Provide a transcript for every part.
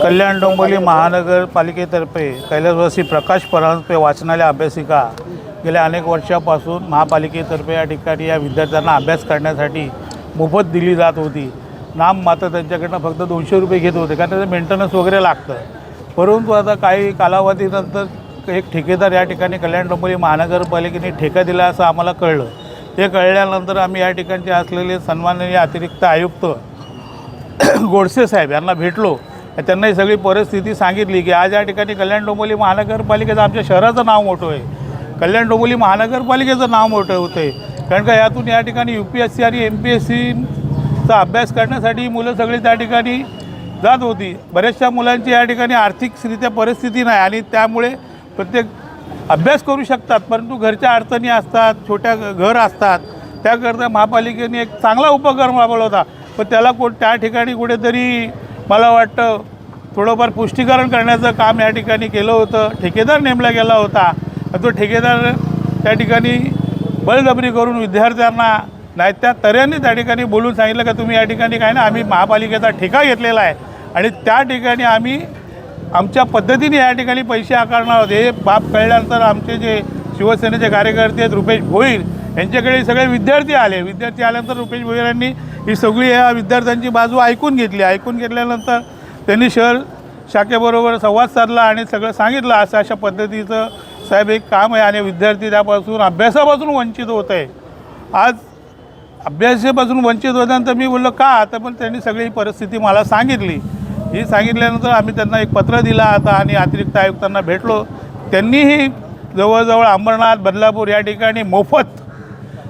कल्याण डोंबिवली महानगरपालिकेतर्फे कैलासवासी प्रकाश परांजपे वाचनालय अभ्यासिका गेल्या अनेक वर्षापासून महापालिकेतर्फे या ठिकाणी या विद्यार्थ्यांना अभ्यास करण्यासाठी मोफत दिली जात होती. नाम मात्र त्यांच्याकडनं फक्त दोनशे रुपये घेत होते कारण त्याचं मेंटेनन्स वगैरे लागतं. परंतु आता काही कालावधीनंतर एक ठेकेदार या ठिकाणी कल्याण डोंबिवली महानगरपालिकेने ठेका दिला असं आम्हाला कळलं. ते कळल्यानंतर आम्ही या ठिकाणचे असलेले सन्माननीय अतिरिक्त आयुक्त गोडसे साहेब यांना भेटलो. त्यांना ही सगळी परिस्थिती सांगितली की आज या ठिकाणी कल्याण डोंबोली महानगरपालिकेचं आमच्या शहराचं नाव मोठं आहे. कल्याण डोंबोली महानगरपालिकेचं नाव मोठं होतं आहे. कारण का यातून या ठिकाणी यू पी एस सी आणि एम पी एस सीचा अभ्यास करण्यासाठी मुलं सगळी त्या ठिकाणी जात होती. बऱ्याचशा मुलांची या ठिकाणी आर्थिकरित्या परिस्थिती नाही आणि त्यामुळे प्रत्येक अभ्यास करू शकतात परंतु घरच्या अडचणी असतात छोट्या घर असतात. त्याकरता महापालिकेने एक चांगला उपक्रम राबवला होता. पण त्याला को त्या ठिकाणी कुठेतरी मला वाटतं थोडंफार पुष्टीकरण करण्याचं काम या ठिकाणी केलं होतं. ठेकेदार नेमला गेला होता. तो ठेकेदार त्या ठिकाणी बळजबरी करून विद्यार्थ्यांना नाही त्या तऱ्हेने त्या ठिकाणी बोलून सांगितलं का तुम्ही या ठिकाणी काय ना आम्ही महापालिकेचा ठेका घेतलेला आहे. आणि त्या ठिकाणी आम्ही आमच्या पद्धतीने या ठिकाणी पैसे आकारणार आहोत. हे बाब कळल्यानंतर आमचे जे शिवसेनेचे कार्यकर्ते आहेत रुपेश भोईर यांच्याकडे सगळे विद्यार्थी आले. विद्यार्थी आल्यानंतर रुपेश भोईर यांनी ही सगळी या विद्यार्थ्यांची बाजू ऐकून घेतली. ऐकून घेतल्यानंतर त्यांनी शहर शाखेबरोबर संवाद साधला आणि सगळं सांगितलं. असं अशा पद्धतीचं साहेब एक काम आहे आणि विद्यार्थी त्यापासून अभ्यासापासून वंचित होत आहे. आज अभ्यासापासून वंचित होत्यानंतर मी बोललो का? आता पण त्यांनी सगळी परिस्थिती मला सांगितली. ही सांगितल्यानंतर आम्ही त्यांना एक पत्र दिला आता आणि अतिरिक्त आयुक्तांना भेटलो. त्यांनीही जवळजवळ अंबरनाथ बदलापूर या ठिकाणी मोफत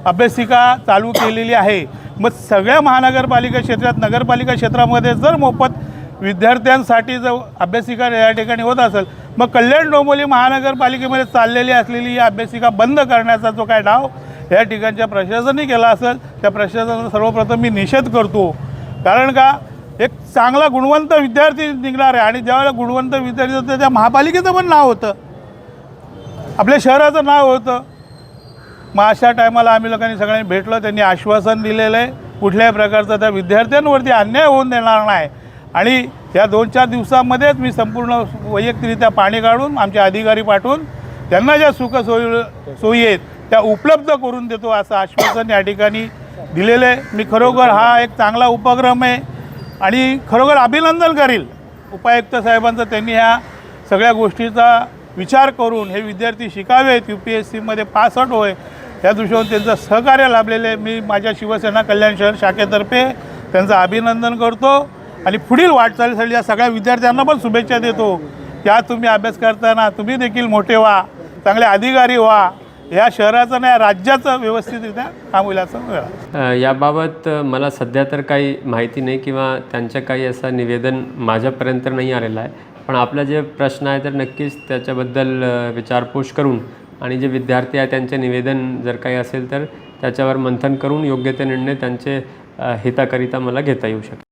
अभ्यासिका चालू केलेली आहे. मग सगळ्या महानगरपालिका क्षेत्रात नगरपालिका क्षेत्रामध्ये जर मोफत विद्यार्थ्यांसाठी जर अभ्यासिका या ठिकाणी होत असेल मग कल्याण डोंबोली महानगरपालिकेमध्ये चाललेली असलेली ही अभ्यासिका बंद करण्याचा जो काय डाव या ठिकाणच्या प्रशासनाने केला असेल त्या प्रशासनाचा सर्वप्रथम मी निषेध करतो. कारण का एक चांगला गुणवंत विद्यार्थी निघणार आहे आणि ज्यावेळेला गुणवंत विद्यार्थी होतं त्या महापालिकेचं पण नाव होतं. आपल्या शहराचं नाव होतं. मग अशा टायमाला आम्ही लोकांनी सगळ्यांनी भेटलो त्यांनी आश्वासन दिलेलं आहे कुठल्याही प्रकारचा त्या विद्यार्थ्यांवरती अन्याय होऊन देणार नाही. आणि या दोन चार दिवसामध्येच मी संपूर्ण वैयक्तिकरित्या पाणी काढून आमचे अधिकारी पाठवून त्यांना ज्या सुखसोयी सोयी आहेत त्या उपलब्ध करून देतो असं आश्वासन या ठिकाणी दिलेलं आहे. मी खरोखर हा एक चांगला उपक्रम आहे आणि खरोखर अभिनंदन करील. उपायुक्त साहेबांचं त्यांनी ह्या सगळ्या गोष्टीचा विचार करून हे विद्यार्थी शिकावेत यू पी एस सीमध्ये पासआउट होय या दृष्टीने त्यांचं सहकार्य लाभलेलं आहे. मी माझ्या शिवसेना कल्याण शहर शाखेतर्फे त्यांचं अभिनंदन करतो आणि पुढील वाटचालीसाठी या सगळ्या विद्यार्थ्यांना पण शुभेच्छा देतो. या तुम्ही अभ्यास करताना तुम्ही देखील मोठे व्हा चांगले अधिकारी व्हा. या शहराचं नाही राज्याचं व्यवस्थितरित्या काम होईल असं मिळा याबाबत मला सध्या तर काही माहिती नाही किंवा त्यांचं काही असं निवेदन माझ्यापर्यंत नाही आलेलं आहे. पण आपला जे प्रश्न आहे तर नक्कीच त्याच्याबद्दल विचारपूस करून आणि जे विद्यार्थी आहे त्यांचे निवेदन जर काही असेल तर त्याच्यावर मंथन करून योग्य ते निर्णय त्यांचे हिताकरिता मला घेता येऊ शकेल.